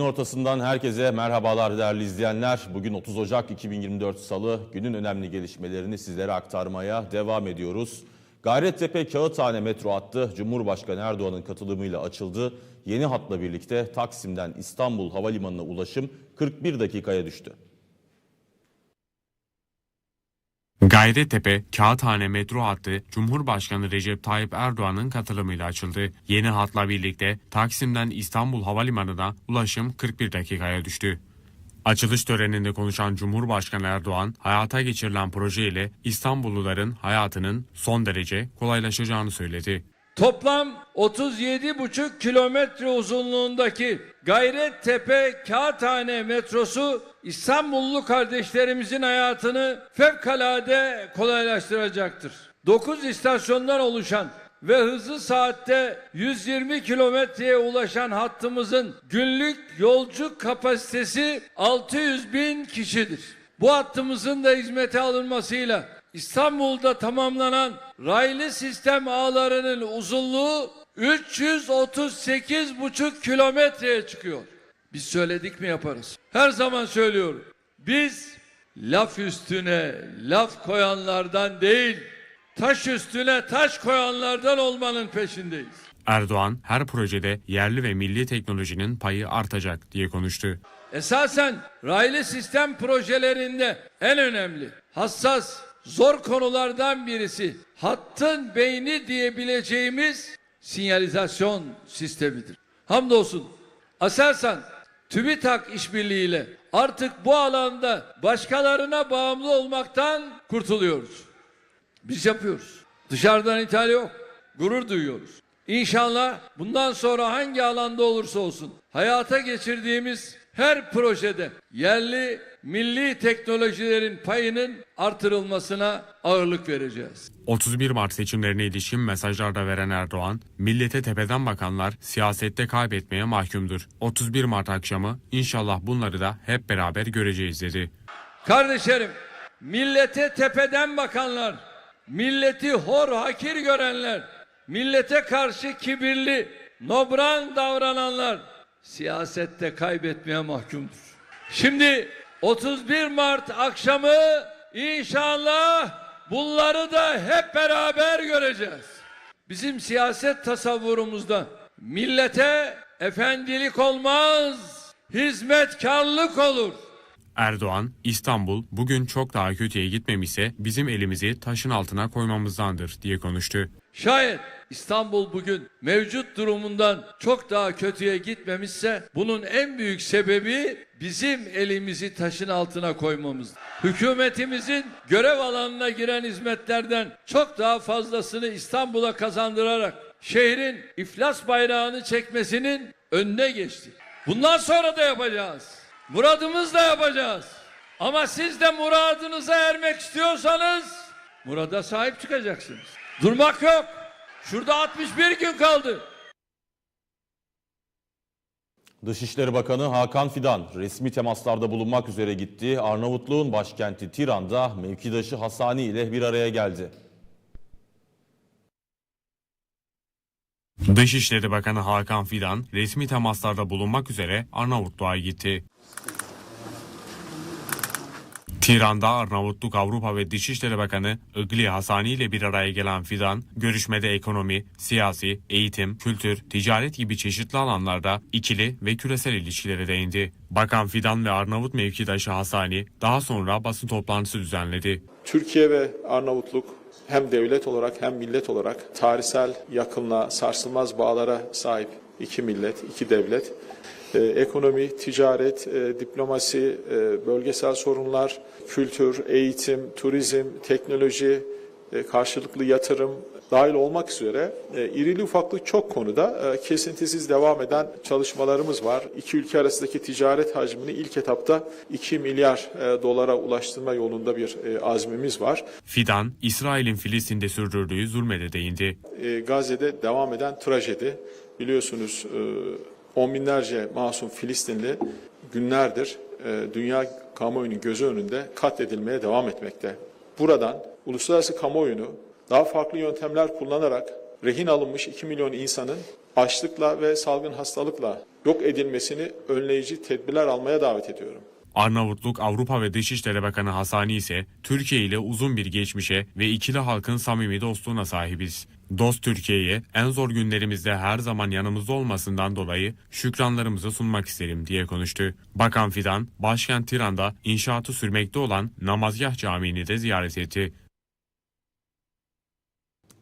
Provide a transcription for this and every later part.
Gün ortasından herkese merhabalar değerli izleyenler. Bugün 30 Ocak 2024 Salı günün önemli gelişmelerini sizlere aktarmaya devam ediyoruz. Gayrettepe Kağıthane metro hattı Cumhurbaşkanı Erdoğan'ın katılımıyla açıldı. Yeni hatla birlikte Taksim'den İstanbul Havalimanı'na ulaşım 41 dakikaya düştü. Gayrettepe Kağıthane metro hattı Cumhurbaşkanı Recep Tayyip Erdoğan'ın katılımıyla açıldı. Yeni hatla birlikte Taksim'den İstanbul Havalimanı'na ulaşım 41 dakikaya düştü. Açılış töreninde konuşan Cumhurbaşkanı Erdoğan, hayata geçirilen proje ile İstanbulluların hayatının son derece kolaylaşacağını söyledi. Toplam 37,5 kilometre uzunluğundaki Gayrettepe Kağıthane metrosu İstanbullu kardeşlerimizin hayatını fevkalade kolaylaştıracaktır. 9 istasyondan oluşan ve hızlı saatte 120 kilometreye ulaşan hattımızın günlük yolcu kapasitesi 600 bin kişidir. Bu hattımızın da hizmete alınmasıyla İstanbul'da tamamlanan raylı sistem ağlarının uzunluğu 338,5 kilometreye çıkıyor. Biz söyledik mi yaparız. Her zaman söylüyorum. Biz laf üstüne laf koyanlardan değil, taş üstüne taş koyanlardan olmanın peşindeyiz. Erdoğan, her projede yerli ve milli teknolojinin payı artacak diye konuştu. Esasen raylı sistem projelerinde en önemli, hassas, zor konulardan birisi hattın beyni diyebileceğimiz sinyalizasyon sistemidir. Hamdolsun Aselsan TÜBİTAK işbirliğiyle artık bu alanda başkalarına bağımlı olmaktan kurtuluyoruz. Biz yapıyoruz. Dışarıdan ithal yok. Gurur duyuyoruz. İnşallah bundan sonra hangi alanda olursa olsun hayata geçirdiğimiz her projede yerli milli teknolojilerin payının artırılmasına ağırlık vereceğiz. 31 Mart seçimlerine ilişkin mesajlarda veren Erdoğan, millete tepeden bakanlar siyasette kaybetmeye mahkumdur. 31 Mart akşamı inşallah bunları da hep beraber göreceğiz dedi. Kardeşlerim, millete tepeden bakanlar, milleti hor hakir görenler, millete karşı kibirli, nobran davrananlar siyasette kaybetmeye mahkumdur. Şimdi 31 Mart akşamı inşallah bunları da hep beraber göreceğiz. Bizim siyaset tasavvurumuzda millete efendilik olmaz, hizmetkarlık olur. Erdoğan, İstanbul bugün çok daha kötüye gitmemişse bizim elimizi taşın altına koymamızdandır diye konuştu. Şayet İstanbul bugün mevcut durumundan çok daha kötüye gitmemişse bunun en büyük sebebi bizim elimizi taşın altına koymamız. Hükümetimizin görev alanına giren hizmetlerden çok daha fazlasını İstanbul'a kazandırarak şehrin iflas bayrağını çekmesinin önüne geçti. Bundan sonra da yapacağız. Muradımızla yapacağız. Ama siz de muradınıza ermek istiyorsanız murada sahip çıkacaksınız. Durmak yok. Şurada 61 gün kaldı. Dışişleri Bakanı Hakan Fidan resmi temaslarda bulunmak üzere gitti. Arnavutluğun başkenti Tiran'da mevkidaşı Hasani ile bir araya geldi. Dışişleri Bakanı Hakan Fidan resmi temaslarda bulunmak üzere Arnavutluğa gitti. Tiran'da Arnavutluk Avrupa ve Dışişleri Bakanı Igli Hasani ile bir araya gelen Fidan, görüşmede ekonomi, siyasi, eğitim, kültür, ticaret gibi çeşitli alanlarda ikili ve küresel ilişkilere değindi. Bakan Fidan ve Arnavut mevkidaşı Hasani daha sonra basın toplantısı düzenledi. Türkiye ve Arnavutluk hem devlet olarak hem millet olarak tarihsel yakınlığa, sarsılmaz bağlara sahip iki millet, iki devlet. Ee, ekonomi, ticaret, e, diplomasi, e, bölgesel sorunlar, kültür, eğitim, turizm, teknoloji, e, karşılıklı yatırım dahil olmak üzere e, irili ufaklı çok konuda e, kesintisiz devam eden çalışmalarımız var. İki ülke arasındaki ticaret hacmini ilk etapta 2 milyar e, dolara ulaştırma yolunda bir e, azmimiz var. Fidan, İsrail'in Filistin'de sürdürdüğü zulme de değindi. E, Gazze'de devam eden trajedi. Biliyorsunuz e, on binlerce masum Filistinli günlerdir e, dünya kamuoyunun gözü önünde katledilmeye devam etmekte. Buradan uluslararası kamuoyunu daha farklı yöntemler kullanarak rehin alınmış 2 milyon insanın açlıkla ve salgın hastalıkla yok edilmesini önleyici tedbirler almaya davet ediyorum. Arnavutluk Avrupa ve Dışişleri Bakanı Hasani ise Türkiye ile uzun bir geçmişe ve ikili halkın samimi dostluğuna sahibiz. Dost Türkiye'ye en zor günlerimizde her zaman yanımızda olmasından dolayı şükranlarımızı sunmak isterim diye konuştu. Bakan Fidan, başkent Tiran'da inşaatı sürmekte olan Namazgah Camii'ni de ziyaret etti.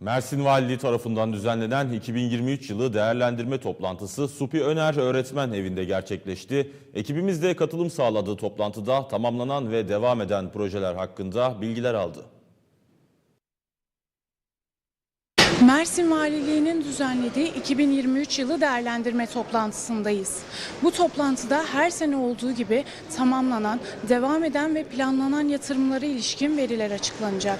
Mersin Valiliği tarafından düzenlenen 2023 yılı değerlendirme toplantısı Supi Öner Öğretmen Evi'nde gerçekleşti. Ekibimiz de katılım sağladığı toplantıda tamamlanan ve devam eden projeler hakkında bilgiler aldı. Mersin Valiliği'nin düzenlediği 2023 yılı değerlendirme toplantısındayız. Bu toplantıda her sene olduğu gibi tamamlanan, devam eden ve planlanan yatırımlara ilişkin veriler açıklanacak.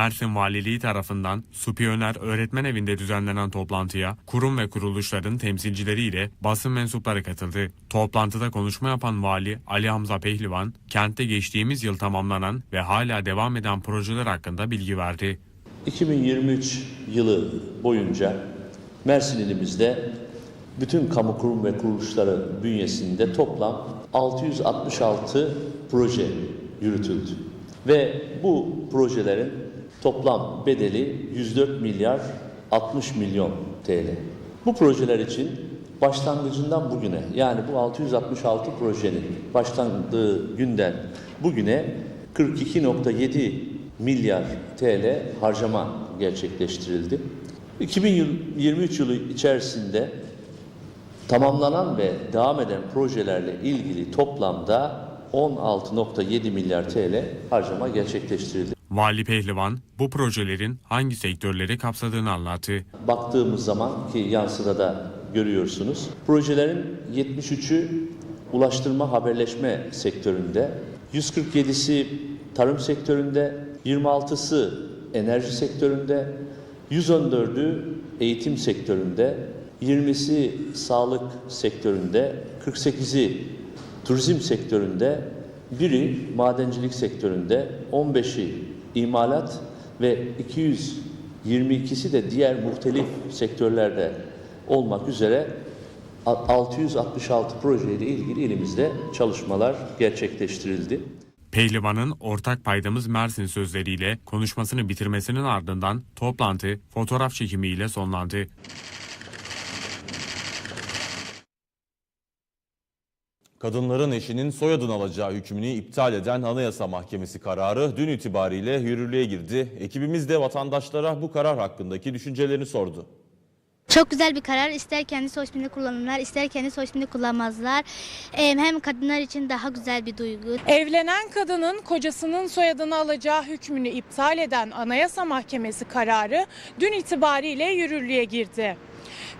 Mersin Valiliği tarafından Supiyoner Öğretmen Evi'nde düzenlenen toplantıya kurum ve kuruluşların temsilcileriyle basın mensupları katıldı. Toplantıda konuşma yapan Vali Ali Hamza Pehlivan, kentte geçtiğimiz yıl tamamlanan ve hala devam eden projeler hakkında bilgi verdi. 2023 yılı boyunca Mersin ilimizde bütün kamu kurum ve kuruluşları bünyesinde toplam 666 proje yürütüldü. Ve bu projelerin toplam bedeli 104 milyar 60 milyon TL. Bu projeler için başlangıcından bugüne yani bu 666 projenin başlandığı günden bugüne 42.7 milyar TL harcama gerçekleştirildi. 2023 yılı içerisinde tamamlanan ve devam eden projelerle ilgili toplamda 16.7 milyar TL harcama gerçekleştirildi. Vali Pehlivan bu projelerin hangi sektörleri kapsadığını anlattı. Baktığımız zaman ki yansıda da görüyorsunuz. Projelerin 73'ü ulaştırma haberleşme sektöründe, 147'si tarım sektöründe, 26'sı enerji sektöründe, 114'ü eğitim sektöründe, 20'si sağlık sektöründe, 48'i turizm sektöründe, biri madencilik sektöründe, 15'i imalat ve 222'si de diğer muhtelif sektörlerde olmak üzere 666 projeyle ilgili elimizde çalışmalar gerçekleştirildi. Pehlivan'ın ortak paydamız Mersin sözleriyle konuşmasını bitirmesinin ardından toplantı fotoğraf çekimiyle sonlandı. Kadınların eşinin soyadını alacağı hükmünü iptal eden Anayasa Mahkemesi kararı dün itibariyle yürürlüğe girdi. Ekibimiz de vatandaşlara bu karar hakkındaki düşüncelerini sordu. Çok güzel bir karar. İster kendi soy ismini kullanırlar, ister kendi soy ismini kullanmazlar. Hem kadınlar için daha güzel bir duygu. Evlenen kadının kocasının soyadını alacağı hükmünü iptal eden Anayasa Mahkemesi kararı dün itibariyle yürürlüğe girdi.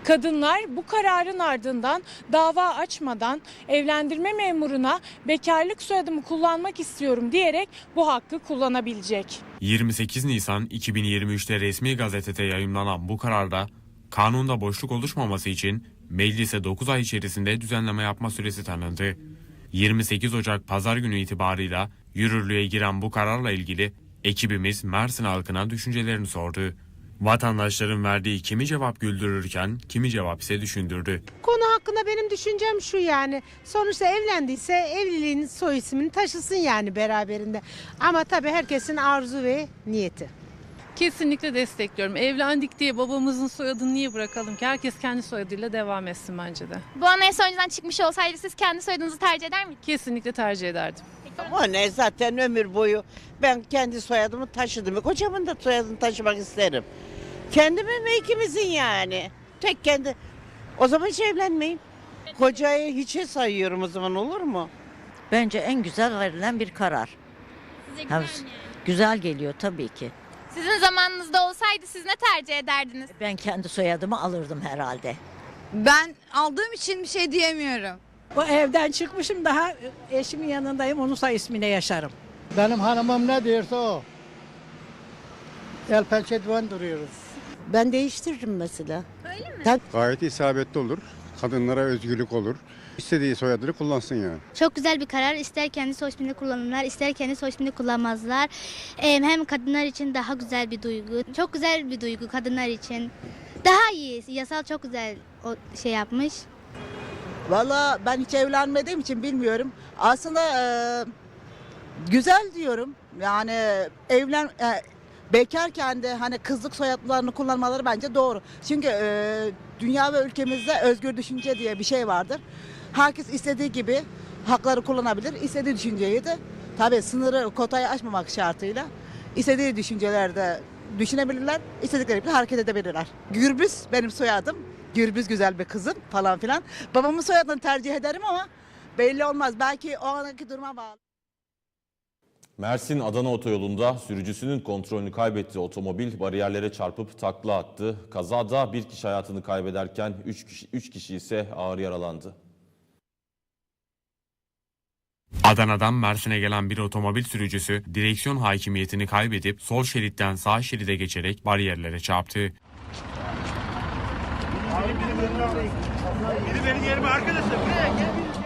Kadınlar bu kararın ardından dava açmadan evlendirme memuruna bekarlık soyadımı kullanmak istiyorum diyerek bu hakkı kullanabilecek. 28 Nisan 2023'te resmi gazetede yayımlanan bu kararda kanunda boşluk oluşmaması için meclise 9 ay içerisinde düzenleme yapma süresi tanındı. 28 Ocak pazar günü itibarıyla yürürlüğe giren bu kararla ilgili ekibimiz Mersin halkına düşüncelerini sordu. Vatandaşların verdiği kimi cevap güldürürken kimi cevap ise düşündürdü. Konu hakkında benim düşüncem şu yani. Sonuçta evlendiyse evliliğin soy ismini taşısın yani beraberinde. Ama tabii herkesin arzu ve niyeti. Kesinlikle destekliyorum. Evlendik diye babamızın soyadını niye bırakalım ki? Herkes kendi soyadıyla devam etsin bence de. Bu anayasa önceden çıkmış olsaydı siz kendi soyadınızı tercih eder miydiniz? Kesinlikle tercih ederdim. O ne zaten ömür boyu ben kendi soyadımı taşıdım. Kocamın da soyadını taşımak isterim. Kendimin ve ikimizin yani. Tek kendi. O zaman hiç evlenmeyin. Kocayı hiçe sayıyorum o zaman olur mu? Bence en güzel verilen bir karar. Size güzel mi? Güzel geliyor tabii ki. Sizin zamanınızda olsaydı siz ne tercih ederdiniz? Ben kendi soyadımı alırdım herhalde. Ben aldığım için bir şey diyemiyorum. Bu evden çıkmışım daha eşimin yanındayım onun soy ismine yaşarım. Benim hanımım ne diyorsa o. El pençe duruyoruz. Ben değiştiririm mesela. Öyle mi? Gayet isabetli olur. Kadınlara özgürlük olur. İstediği soyadını kullansın yani. Çok güzel bir karar. İster kendi soy ismini kullanırlar, ister kendi soy ismini kullanmazlar. Em, hem kadınlar için daha güzel bir duygu. Çok güzel bir duygu kadınlar için. Daha iyi. Yasal çok güzel o şey yapmış. Valla ben hiç evlenmediğim için bilmiyorum. Aslında e, güzel diyorum. Yani evlen e, bekarken de hani kızlık soyadlarını kullanmaları bence doğru. Çünkü e, dünya ve ülkemizde özgür düşünce diye bir şey vardır. Herkes istediği gibi hakları kullanabilir. istediği düşünceyi de tabii sınırı kotayı aşmamak şartıyla istediği düşüncelerde düşünebilirler. istedikleri gibi hareket edebilirler. Gürbüz benim soyadım. Gürbüz güzel bir kızım falan filan. Babamın soyadını tercih ederim ama belli olmaz. Belki o anki duruma bağlı. Mersin-Adana otoyolunda sürücüsünün kontrolünü kaybettiği otomobil bariyerlere çarpıp takla attı. Kazada bir kişi hayatını kaybederken 3 kişi, üç kişi ise ağır yaralandı. Adana'dan Mersin'e gelen bir otomobil sürücüsü direksiyon hakimiyetini kaybedip sol şeritten sağ şeride geçerek bariyerlere çarptı. Biri benim yerime arkadaşlar. Buraya gel.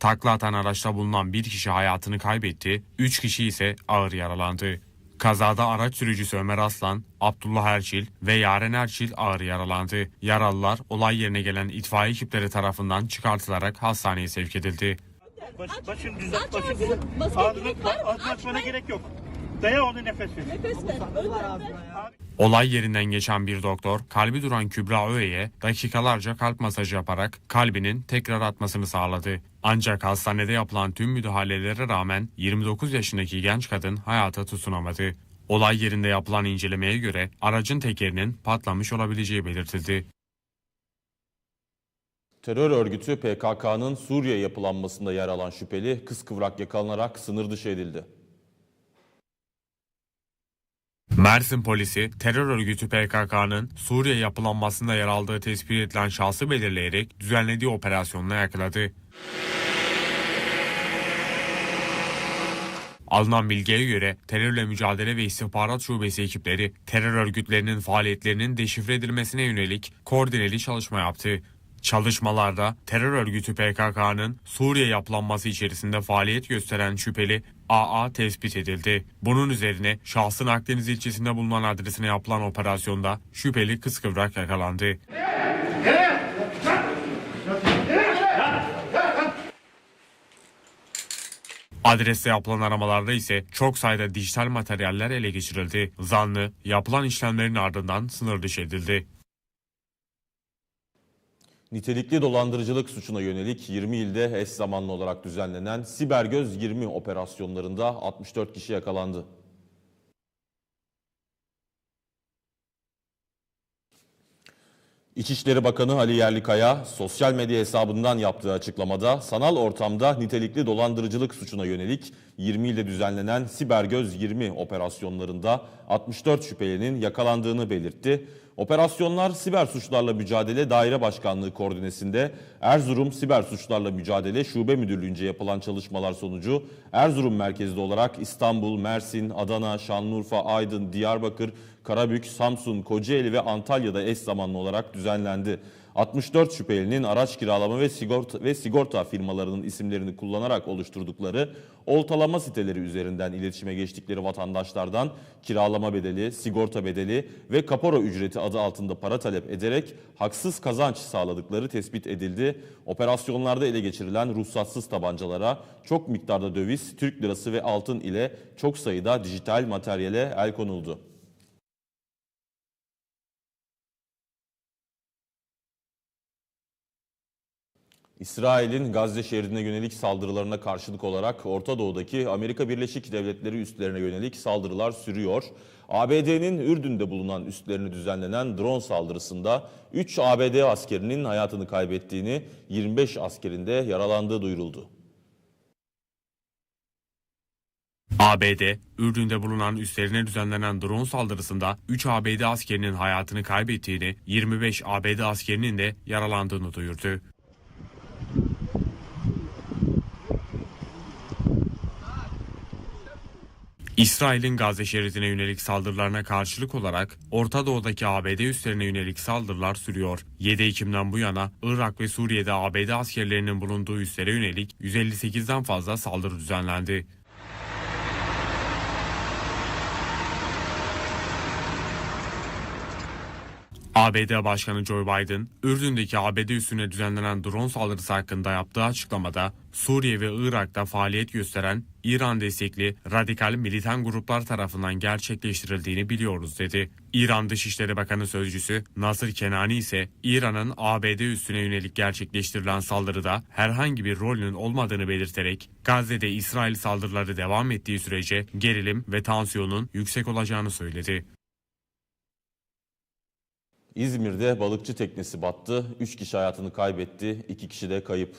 Takla atan araçta bulunan bir kişi hayatını kaybetti, 3 kişi ise ağır yaralandı. Kazada araç sürücüsü Ömer Aslan, Abdullah Erçil ve Yaren Erçil ağır yaralandı. Yaralılar olay yerine gelen itfaiye ekipleri tarafından çıkartılarak hastaneye sevk edildi. Baş, başın düzelt, başın düzelt. Ağzını, açmana gerek yok. Daya onu nefes ver. Nefes ver. Olay yerinden geçen bir doktor kalbi duran Kübra Öğe'ye dakikalarca kalp masajı yaparak kalbinin tekrar atmasını sağladı. Ancak hastanede yapılan tüm müdahalelere rağmen 29 yaşındaki genç kadın hayata tutunamadı. Olay yerinde yapılan incelemeye göre aracın tekerinin patlamış olabileceği belirtildi. Terör örgütü PKK'nın Suriye yapılanmasında yer alan şüpheli kıskıvrak yakalanarak sınır dışı edildi. Mersin polisi terör örgütü PKK'nın Suriye yapılanmasında yer aldığı tespit edilen şahsı belirleyerek düzenlediği operasyonla yakaladı. Alınan bilgiye göre terörle mücadele ve istihbarat şubesi ekipleri terör örgütlerinin faaliyetlerinin deşifre edilmesine yönelik koordineli çalışma yaptı. Çalışmalarda terör örgütü PKK'nın Suriye yapılanması içerisinde faaliyet gösteren şüpheli AA tespit edildi. Bunun üzerine şahsın Akdeniz ilçesinde bulunan adresine yapılan operasyonda şüpheli kıskıvrak yakalandı. Adreste yapılan aramalarda ise çok sayıda dijital materyaller ele geçirildi. Zanlı yapılan işlemlerin ardından sınır dışı edildi. Nitelikli dolandırıcılık suçuna yönelik 20 ilde eş zamanlı olarak düzenlenen Sibergöz 20 operasyonlarında 64 kişi yakalandı. İçişleri Bakanı Ali Yerlikaya sosyal medya hesabından yaptığı açıklamada sanal ortamda nitelikli dolandırıcılık suçuna yönelik 20 ilde düzenlenen Sibergöz 20 operasyonlarında 64 şüphelinin yakalandığını belirtti. Operasyonlar Siber Suçlarla Mücadele Daire Başkanlığı koordinesinde Erzurum Siber Suçlarla Mücadele Şube Müdürlüğü'nce yapılan çalışmalar sonucu Erzurum merkezli olarak İstanbul, Mersin, Adana, Şanlıurfa, Aydın, Diyarbakır, Karabük, Samsun, Kocaeli ve Antalya'da eş zamanlı olarak düzenlendi. 64 şüphelinin araç kiralama ve sigorta ve sigorta firmalarının isimlerini kullanarak oluşturdukları oltalama siteleri üzerinden iletişime geçtikleri vatandaşlardan kiralama bedeli, sigorta bedeli ve kapora ücreti adı altında para talep ederek haksız kazanç sağladıkları tespit edildi. Operasyonlarda ele geçirilen ruhsatsız tabancalara çok miktarda döviz, Türk lirası ve altın ile çok sayıda dijital materyale el konuldu. İsrail'in Gazze şehrine yönelik saldırılarına karşılık olarak Orta Doğu'daki Amerika Birleşik Devletleri üslerine yönelik saldırılar sürüyor. ABD'nin Ürdün'de bulunan üstlerini düzenlenen drone saldırısında 3 ABD askerinin hayatını kaybettiğini, 25 askerinde yaralandığı duyuruldu. ABD, Ürdün'de bulunan üslerine düzenlenen drone saldırısında 3 ABD askerinin hayatını kaybettiğini, 25 ABD askerinin de yaralandığını duyurdu. İsrail'in Gazze şeridine yönelik saldırılarına karşılık olarak Orta Doğu'daki ABD üslerine yönelik saldırılar sürüyor. 7 Ekim'den bu yana Irak ve Suriye'de ABD askerlerinin bulunduğu üslere yönelik 158'den fazla saldırı düzenlendi. ABD Başkanı Joe Biden, Ürdün'deki ABD üssüne düzenlenen drone saldırısı hakkında yaptığı açıklamada, Suriye ve Irak'ta faaliyet gösteren İran destekli radikal militan gruplar tarafından gerçekleştirildiğini biliyoruz dedi. İran Dışişleri Bakanı Sözcüsü Nasır Kenani ise İran'ın ABD üssüne yönelik gerçekleştirilen saldırıda herhangi bir rolünün olmadığını belirterek Gazze'de İsrail saldırıları devam ettiği sürece gerilim ve tansiyonun yüksek olacağını söyledi. İzmir'de balıkçı teknesi battı. 3 kişi hayatını kaybetti, 2 kişi de kayıp.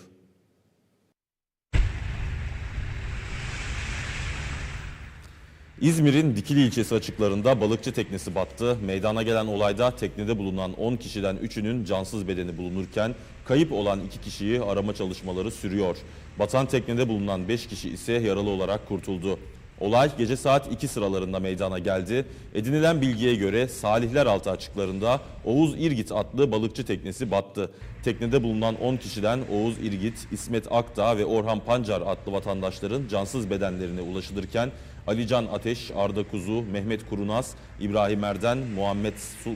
İzmir'in Dikili ilçesi açıklarında balıkçı teknesi battı. Meydana gelen olayda teknede bulunan 10 kişiden 3'ünün cansız bedeni bulunurken kayıp olan 2 kişiyi arama çalışmaları sürüyor. Batan teknede bulunan 5 kişi ise yaralı olarak kurtuldu. Olay gece saat 2 sıralarında meydana geldi. Edinilen bilgiye göre Salihler Altı açıklarında Oğuz İrgit adlı balıkçı teknesi battı. Teknede bulunan 10 kişiden Oğuz İrgit, İsmet Akdağ ve Orhan Pancar adlı vatandaşların cansız bedenlerine ulaşılırken Alican Ateş, Arda Kuzu, Mehmet Kurunaz, İbrahim Erden, Muhammed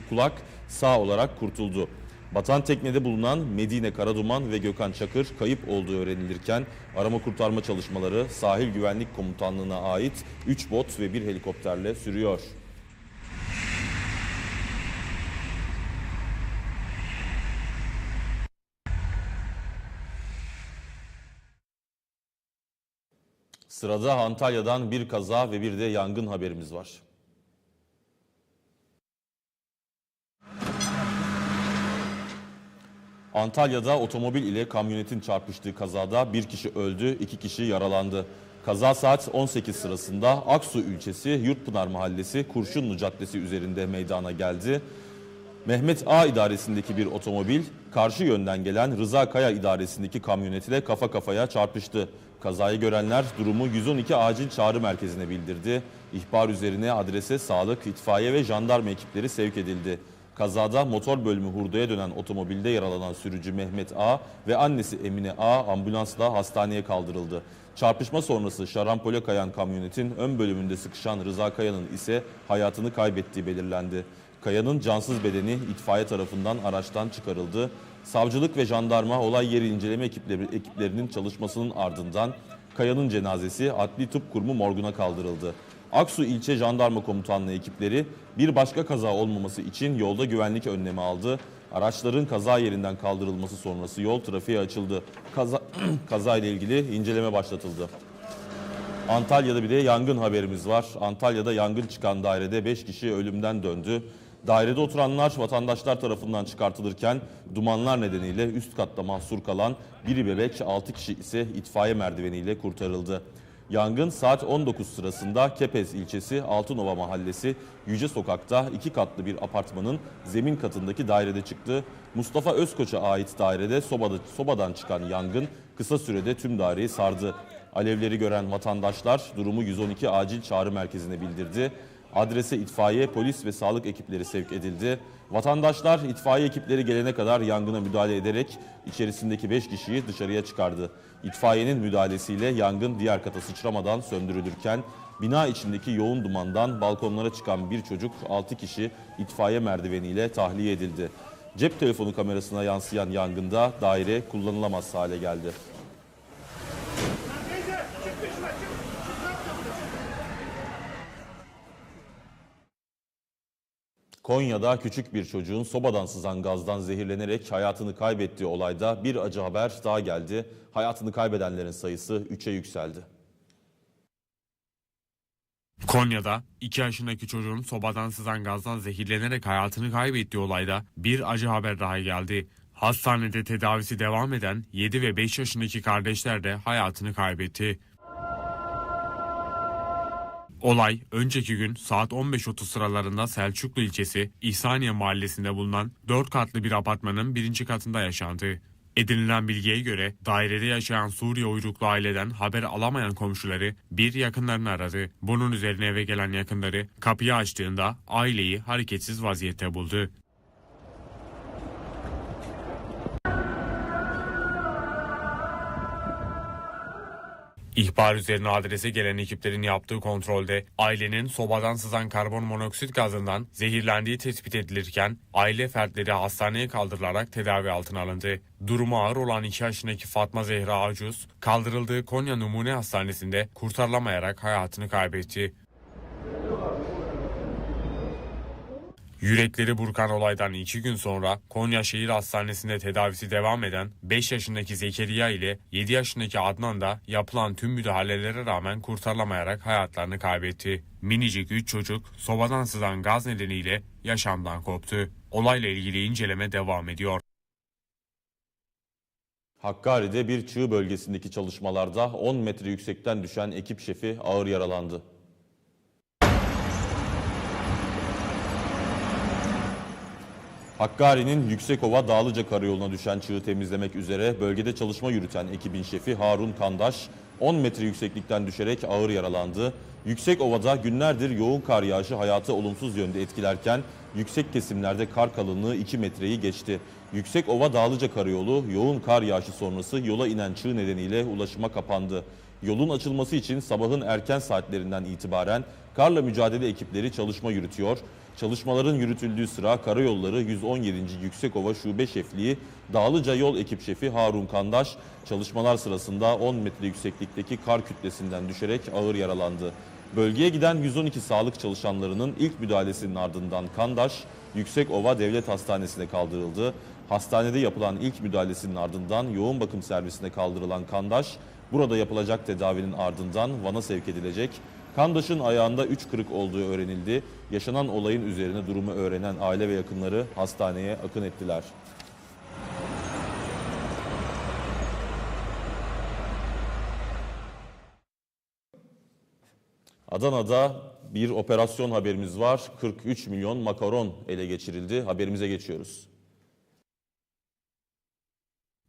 Kulak sağ olarak kurtuldu. Batan teknede bulunan Medine Karaduman ve Gökhan Çakır kayıp olduğu öğrenilirken arama kurtarma çalışmaları Sahil Güvenlik Komutanlığı'na ait 3 bot ve bir helikopterle sürüyor. Sırada Antalya'dan bir kaza ve bir de yangın haberimiz var. Antalya'da otomobil ile kamyonetin çarpıştığı kazada bir kişi öldü, iki kişi yaralandı. Kaza saat 18 sırasında Aksu ilçesi Yurtpınar Mahallesi Kurşunlu Caddesi üzerinde meydana geldi. Mehmet A idaresindeki bir otomobil karşı yönden gelen Rıza Kaya idaresindeki kamyonet ile kafa kafaya çarpıştı. Kazayı görenler durumu 112 acil çağrı merkezine bildirdi. İhbar üzerine adrese sağlık, itfaiye ve jandarma ekipleri sevk edildi. Kazada motor bölümü hurdaya dönen otomobilde yaralanan sürücü Mehmet A ve annesi Emine A ambulansla hastaneye kaldırıldı. Çarpışma sonrası şarampole kayan kamyonetin ön bölümünde sıkışan Rıza Kaya'nın ise hayatını kaybettiği belirlendi. Kaya'nın cansız bedeni itfaiye tarafından araçtan çıkarıldı. Savcılık ve jandarma olay yeri inceleme ekipleri, ekiplerinin çalışmasının ardından Kaya'nın cenazesi Adli Tıp Kurumu morguna kaldırıldı. Aksu İlçe Jandarma Komutanlığı ekipleri bir başka kaza olmaması için yolda güvenlik önlemi aldı. Araçların kaza yerinden kaldırılması sonrası yol trafiğe açıldı. Kaza, kaza ile ilgili inceleme başlatıldı. Antalya'da bir de yangın haberimiz var. Antalya'da yangın çıkan dairede 5 kişi ölümden döndü. Dairede oturanlar vatandaşlar tarafından çıkartılırken dumanlar nedeniyle üst katta mahsur kalan biri bebek 6 kişi ise itfaiye merdiveniyle kurtarıldı. Yangın saat 19 sırasında Kepez ilçesi Altınova mahallesi Yüce Sokak'ta iki katlı bir apartmanın zemin katındaki dairede çıktı. Mustafa Özkoç'a ait dairede sobada, sobadan çıkan yangın kısa sürede tüm daireyi sardı. Alevleri gören vatandaşlar durumu 112 acil çağrı merkezine bildirdi. Adrese itfaiye, polis ve sağlık ekipleri sevk edildi. Vatandaşlar itfaiye ekipleri gelene kadar yangına müdahale ederek içerisindeki 5 kişiyi dışarıya çıkardı. İtfaiyenin müdahalesiyle yangın diğer kata sıçramadan söndürülürken bina içindeki yoğun dumandan balkonlara çıkan bir çocuk 6 kişi itfaiye merdiveniyle tahliye edildi. Cep telefonu kamerasına yansıyan yangında daire kullanılamaz hale geldi. Konya'da küçük bir çocuğun sobadan sızan gazdan zehirlenerek hayatını kaybettiği olayda bir acı haber daha geldi. Hayatını kaybedenlerin sayısı 3'e yükseldi. Konya'da 2 yaşındaki çocuğun sobadan sızan gazdan zehirlenerek hayatını kaybettiği olayda bir acı haber daha geldi. Hastanede tedavisi devam eden 7 ve 5 yaşındaki kardeşler de hayatını kaybetti. Olay önceki gün saat 15.30 sıralarında Selçuklu ilçesi İhsaniye mahallesinde bulunan 4 katlı bir apartmanın birinci katında yaşandı. Edinilen bilgiye göre dairede yaşayan Suriye uyruklu aileden haber alamayan komşuları bir yakınlarını aradı. Bunun üzerine eve gelen yakınları kapıyı açtığında aileyi hareketsiz vaziyette buldu. İhbar üzerine adrese gelen ekiplerin yaptığı kontrolde ailenin sobadan sızan karbon monoksit gazından zehirlendiği tespit edilirken aile fertleri hastaneye kaldırılarak tedavi altına alındı. Durumu ağır olan 2 yaşındaki Fatma Zehra Acuz kaldırıldığı Konya Numune Hastanesi'nde kurtarılamayarak hayatını kaybetti. Yürekleri burkan olaydan iki gün sonra Konya Şehir Hastanesi'nde tedavisi devam eden 5 yaşındaki Zekeriya ile 7 yaşındaki Adnan da yapılan tüm müdahalelere rağmen kurtarılamayarak hayatlarını kaybetti. Minicik 3 çocuk sobadan sızan gaz nedeniyle yaşamdan koptu. Olayla ilgili inceleme devam ediyor. Hakkari'de bir çığ bölgesindeki çalışmalarda 10 metre yüksekten düşen ekip şefi ağır yaralandı. Hakkari'nin Yüksekova Dağlıca Karayolu'na düşen çığı temizlemek üzere bölgede çalışma yürüten ekibin şefi Harun Kandaş 10 metre yükseklikten düşerek ağır yaralandı. Yüksekova'da günlerdir yoğun kar yağışı hayatı olumsuz yönde etkilerken yüksek kesimlerde kar kalınlığı 2 metreyi geçti. Yüksekova Dağlıca Karayolu yoğun kar yağışı sonrası yola inen çığ nedeniyle ulaşıma kapandı. Yolun açılması için sabahın erken saatlerinden itibaren karla mücadele ekipleri çalışma yürütüyor. Çalışmaların yürütüldüğü sıra Karayolları 117. Yüksekova Şube Şefliği Dağlıca Yol Ekip Şefi Harun Kandaş çalışmalar sırasında 10 metre yükseklikteki kar kütlesinden düşerek ağır yaralandı. Bölgeye giden 112 sağlık çalışanlarının ilk müdahalesinin ardından Kandaş Yüksekova Devlet Hastanesi'ne kaldırıldı. Hastanede yapılan ilk müdahalesinin ardından yoğun bakım servisine kaldırılan Kandaş burada yapılacak tedavinin ardından Van'a sevk edilecek. Kandaş'ın ayağında 3 kırık olduğu öğrenildi. Yaşanan olayın üzerine durumu öğrenen aile ve yakınları hastaneye akın ettiler. Adana'da bir operasyon haberimiz var. 43 milyon makaron ele geçirildi. Haberimize geçiyoruz.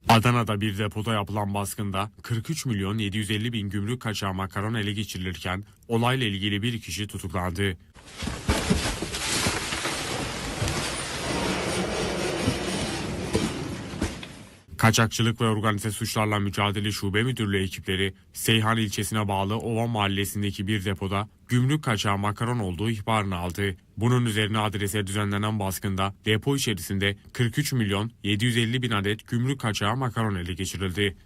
Adana'da bir depoda yapılan baskında 43 milyon 750 bin gümrük kaçağı makaron ele geçirilirken olayla ilgili bir kişi tutuklandı. Kaçakçılık ve organize suçlarla mücadele şube müdürlüğü ekipleri Seyhan ilçesine bağlı Ova mahallesindeki bir depoda gümrük kaçağı makaron olduğu ihbarını aldı. Bunun üzerine adrese düzenlenen baskında depo içerisinde 43 milyon 750 bin adet gümrük kaçağı makaron ele geçirildi.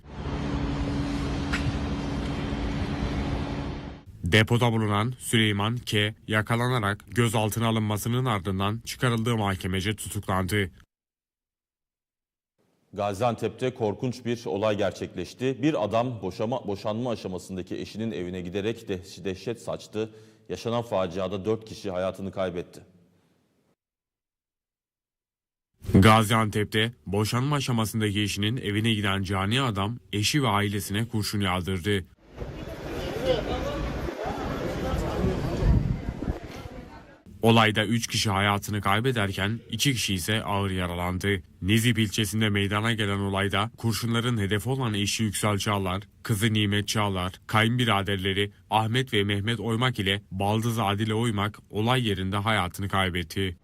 Depoda bulunan Süleyman K. yakalanarak gözaltına alınmasının ardından çıkarıldığı mahkemece tutuklandı. Gaziantep'te korkunç bir olay gerçekleşti. Bir adam boşama, boşanma aşamasındaki eşinin evine giderek de- dehşet saçtı. Yaşanan faciada 4 kişi hayatını kaybetti. Gaziantep'te boşanma aşamasındaki eşinin evine giden cani adam eşi ve ailesine kurşun yağdırdı. Olayda 3 kişi hayatını kaybederken 2 kişi ise ağır yaralandı. Nizip ilçesinde meydana gelen olayda kurşunların hedefi olan eşi Yüksel Çağlar, kızı Nimet Çağlar, kayınbiraderleri Ahmet ve Mehmet Oymak ile baldızı Adile Oymak olay yerinde hayatını kaybetti.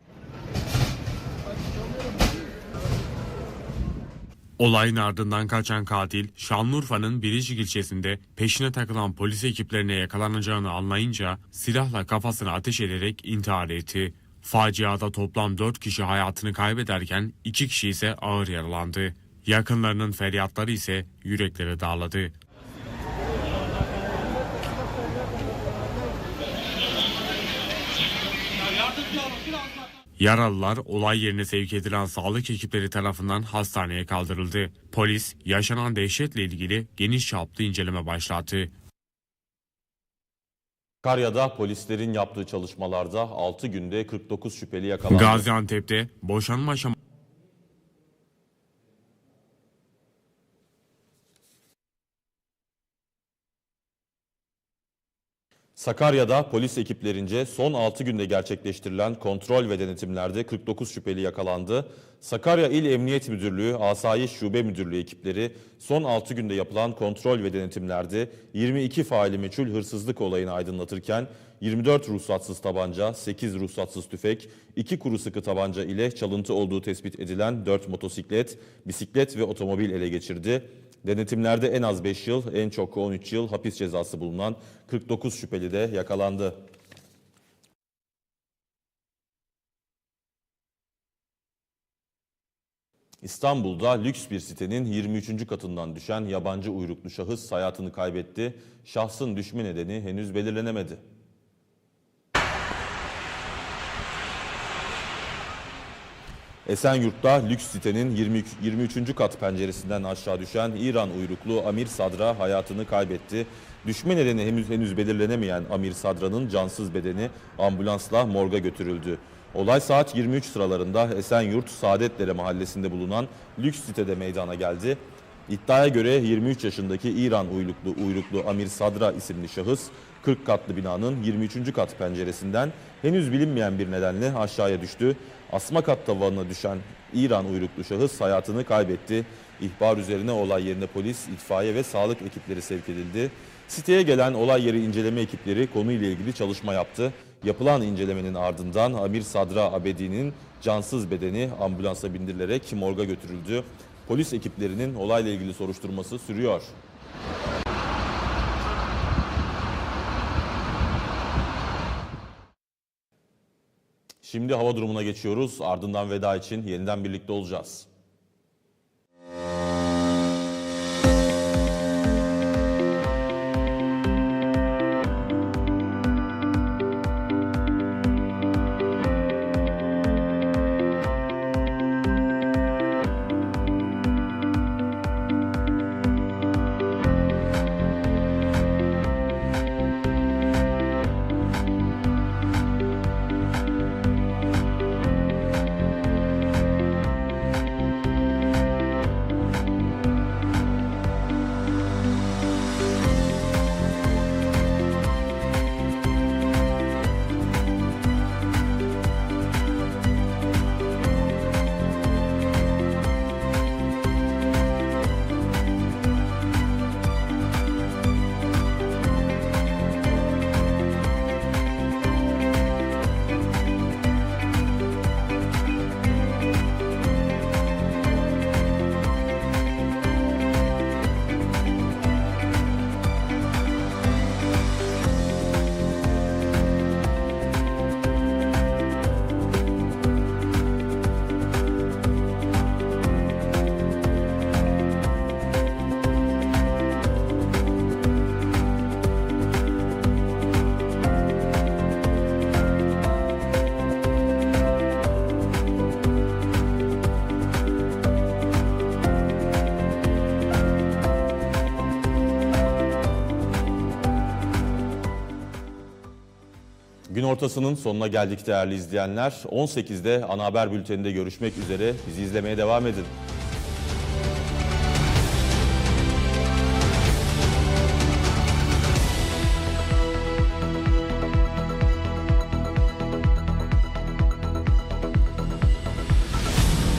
Olayın ardından kaçan katil Şanlıurfa'nın Bilecik ilçesinde peşine takılan polis ekiplerine yakalanacağını anlayınca silahla kafasına ateş ederek intihar etti. Faciada toplam 4 kişi hayatını kaybederken 2 kişi ise ağır yaralandı. Yakınlarının feryatları ise yürekleri dağladı. Yaralılar olay yerine sevk edilen sağlık ekipleri tarafından hastaneye kaldırıldı. Polis yaşanan dehşetle ilgili geniş çaplı inceleme başlattı. Karya'da polislerin yaptığı çalışmalarda 6 günde 49 şüpheli yakalandı. Gaziantep'te boşanma aşaması Sakarya'da polis ekiplerince son 6 günde gerçekleştirilen kontrol ve denetimlerde 49 şüpheli yakalandı. Sakarya İl Emniyet Müdürlüğü, Asayiş Şube Müdürlüğü ekipleri son 6 günde yapılan kontrol ve denetimlerde 22 faili meçhul hırsızlık olayını aydınlatırken 24 ruhsatsız tabanca, 8 ruhsatsız tüfek, 2 kuru sıkı tabanca ile çalıntı olduğu tespit edilen 4 motosiklet, bisiklet ve otomobil ele geçirdi. Denetimlerde en az 5 yıl, en çok 13 yıl hapis cezası bulunan 49 şüpheli de yakalandı. İstanbul'da lüks bir sitenin 23. katından düşen yabancı uyruklu şahıs hayatını kaybetti. Şahsın düşme nedeni henüz belirlenemedi. Esenyurt'ta lüks sitenin 23. 23. kat penceresinden aşağı düşen İran uyruklu Amir Sadra hayatını kaybetti. Düşme nedeni henüz henüz belirlenemeyen Amir Sadra'nın cansız bedeni ambulansla morga götürüldü. Olay saat 23 sıralarında Esenyurt Saadetdere mahallesinde bulunan lüks sitede meydana geldi. İddiaya göre 23 yaşındaki İran uyruklu, uyruklu Amir Sadra isimli şahıs 40 katlı binanın 23. kat penceresinden henüz bilinmeyen bir nedenle aşağıya düştü. Asma kat tavanına düşen İran uyruklu şahıs hayatını kaybetti. İhbar üzerine olay yerine polis, itfaiye ve sağlık ekipleri sevk edildi. Siteye gelen olay yeri inceleme ekipleri konuyla ilgili çalışma yaptı. Yapılan incelemenin ardından Amir Sadra Abedi'nin cansız bedeni ambulansa bindirilerek morga götürüldü. Polis ekiplerinin olayla ilgili soruşturması sürüyor. Şimdi hava durumuna geçiyoruz. Ardından veda için yeniden birlikte olacağız. Ortasının sonuna geldik değerli izleyenler. 18'de ana haber bülteninde görüşmek üzere. Bizi izlemeye devam edin.